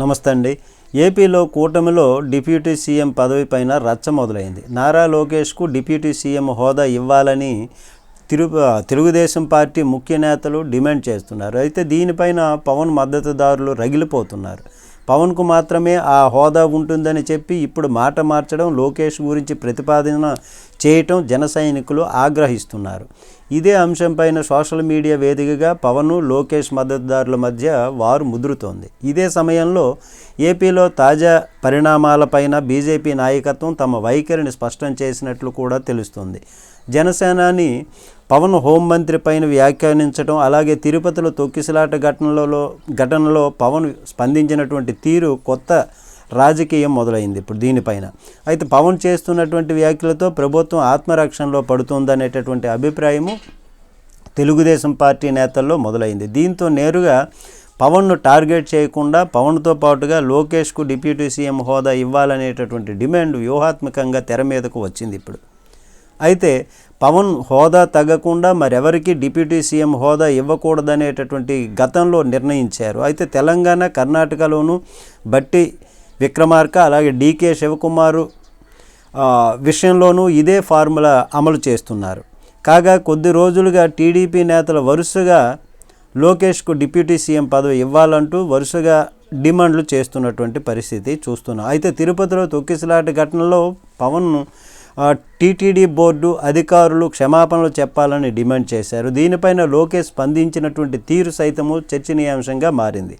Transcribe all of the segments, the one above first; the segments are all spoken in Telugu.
నమస్తే అండి. ఏపీలో కూటమిలో డిప్యూటీ సీఎం పదవి పైన రచ్చ మొదలైంది. నారా లోకేష్కు డిప్యూటీ సీఎం హోదా ఇవ్వాలని తిరు తెలుగుదేశం పార్టీ ముఖ్య నేతలు డిమాండ్ చేస్తున్నారు. అయితే దీనిపైన పవన్ మద్దతుదారులు రగిలిపోతున్నారు. పవన్కు మాత్రమే ఆ హోదా ఉంటుందని చెప్పి ఇప్పుడు మాట మార్చడం లోకేష్ గురించి ప్రతిపాదన చేయటం జన సైనికులు ఆగ్రహిస్తున్నారు. ఇదే అంశంపైన సోషల్ మీడియా వేదికగా పవన్ లోకేష్ మద్దతుదారుల మధ్య వారు ముదురుతోంది. ఇదే సమయంలో ఏపీలో తాజా పరిణామాలపైన బీజేపీ నాయకత్వం తమ వైఖరిని స్పష్టం చేసినట్లు కూడా తెలుస్తుంది. జనసేనాని పవన్ హోంమంత్రి పైన వ్యాఖ్యానించడం అలాగే తిరుపతిలో తొక్కిసలాట ఘటనలలో ఘటనలో పవన్ స్పందించినటువంటి తీరు కొత్త రాజకీయం మొదలైంది ఇప్పుడు దీనిపైన. అయితే పవన్ చేస్తున్నటువంటి వ్యాఖ్యలతో ప్రభుత్వం ఆత్మరక్షణలో పడుతుందనేటటువంటి అభిప్రాయము తెలుగుదేశం పార్టీ నేతల్లో మొదలైంది. దీంతో నేరుగా పవన్ను టార్గెట్ చేయకుండా పవన్తో పాటుగా లోకేష్కు డిప్యూటీ సీఎం హోదా ఇవ్వాలనేటటువంటి డిమాండ్ వ్యూహాత్మకంగా తెర మీదకు వచ్చింది ఇప్పుడు. అయితే పవన్ హోదా తగ్గకుండా మరెవరికి డిప్యూటీ సీఎం హోదా ఇవ్వకూడదనేటటువంటి గతంలో నిర్ణయించారు. అయితే తెలంగాణ కర్ణాటకలోనూ బట్టి విక్రమార్క అలాగే డీకే శివకుమారు విషయంలోనూ ఇదే ఫార్ములా అమలు చేస్తున్నారు. కాగా కొద్ది రోజులుగా టీడీపీ నేతలు వరుసగా లోకేష్కు డిప్యూటీ సీఎం పదవి ఇవ్వాలంటూ వరుసగా డిమాండ్లు చేస్తున్నటువంటి పరిస్థితి చూస్తున్నాం. అయితే తిరుపతిలో తొక్కిసలాట ఘటనలో పవన్ను టీటీడీ బోర్డు అధికారులు క్షమాపణలు చెప్పాలని డిమాండ్ చేశారు. దీనిపైన లోకేష్ స్పందించినటువంటి తీరు సైతము చర్చనీయాంశంగా మారింది.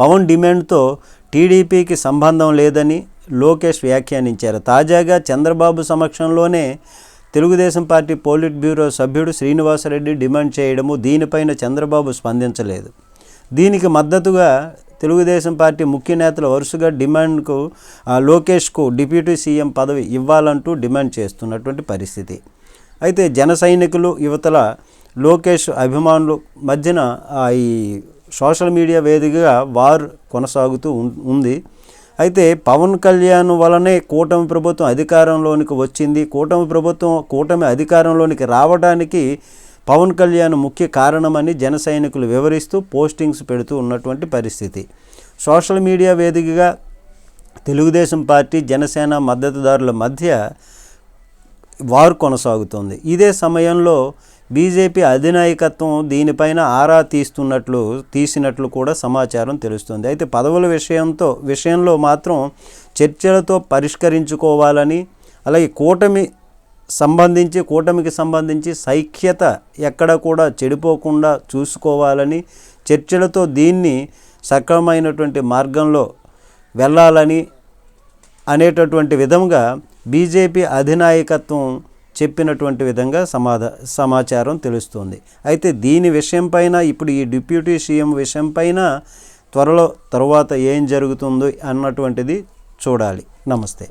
పవన్ డిమాండ్తో టీడీపీకి సంబంధం లేదని లోకేష్ వ్యాఖ్యానించారు. తాజాగా చంద్రబాబు సమక్షంలోనే తెలుగుదేశం పార్టీ పోలిట్ బ్యూరో సభ్యుడు శ్రీనివాసరెడ్డి డిమాండ్ చేయడము దీనిపైన చంద్రబాబు స్పందించలేదు. దీనికి మద్దతుగా తెలుగుదేశం పార్టీ ముఖ్య నేతలు వరుసగా డిమాండ్కు లోకేష్కు డిప్యూటీ సీఎం పదవి ఇవ్వాలంటూ డిమాండ్ చేస్తున్నటువంటి పరిస్థితి. అయితే జన సైనికులు యువతల లోకేష్ అభిమానులు మధ్యన ఈ సోషల్ మీడియా వేదికగా వార్ కొనసాగుతూ ఉంది. అయితే పవన్ కళ్యాణ్ వలనే కూటమి ప్రభుత్వం అధికారంలోనికి వచ్చింది. కూటమి ప్రభుత్వం కూటమి అధికారంలోనికి రావడానికి పవన్ కళ్యాణ్ ముఖ్య కారణమని జన సైనికులు వివరిస్తూ పోస్టింగ్స్ పెడుతూ ఉన్నటువంటి పరిస్థితి. సోషల్ మీడియా వేదికగా తెలుగుదేశం పార్టీ జనసేన మద్దతుదారుల మధ్య వారు కొనసాగుతోంది. ఇదే సమయంలో బీజేపీ అధినాయకత్వం దీనిపైన ఆరా తీస్తున్నట్లు తీసినట్లు కూడా సమాచారం తెలుస్తుంది. అయితే పదవుల విషయంతో విషయంలో మాత్రం చర్చలతో పరిష్కరించుకోవాలని అలాగే కూటమి సంబంధించి కూటమికి సంబంధించి సైఖ్యత ఎక్కడ కూడా చెడిపోకుండా చూసుకోవాలని చర్చలతో దీన్ని సక్రమైనటువంటి మార్గంలో వెళ్ళాలని అనేటటువంటి విధంగా బీజేపీ అధినాయకత్వం చెప్పినటువంటి విధంగా సమాధా సమాచారం తెలుస్తుంది. అయితే దీని విషయంపైన ఇప్పుడు ఈ డిప్యూటీ సీఎం విషయంపైన త్వరలో తరువాత ఏం జరుగుతుందో అన్నటువంటిది చూడాలి. నమస్తే.